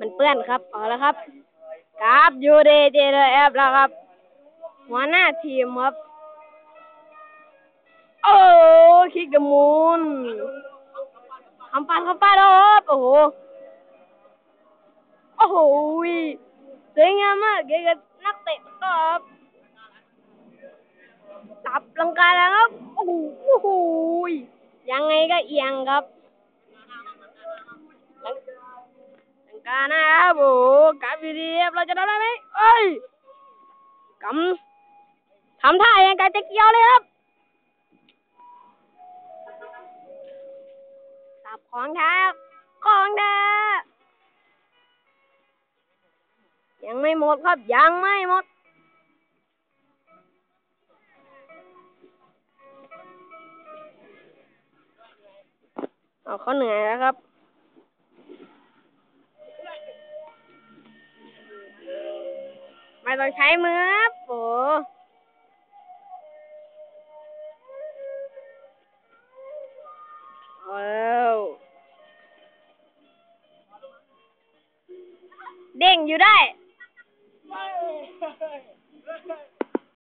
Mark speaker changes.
Speaker 1: มันเปื้อนครับเอาละครับกราฟยูเดเจเดแอฟแล้วครับ หัวหน้าทีมครับ โอ้คิกเดอะมูนคำปันคำปันครับโอ้โห โอ้โหสวยงามมากเกี่ยวกับ นักเตะก็ครับตับลังกาแล้วครับ โอ้โหยังไงก็เอียงครับลังลังกานะครับโอ้กราฟยูดีเอฟเราจะทำได้ไหมเอ้ยกำทำท่าอย่างกับจะเกี่ยวเลยครับสับของแท้ข ยังไม่หมดครับ ยังไม่หมด เอาเขาเหนื่อยแล้วครับไม่ต้องใช้มือครับโอ้ว้าเด้งอยู่ได้ Right. Right.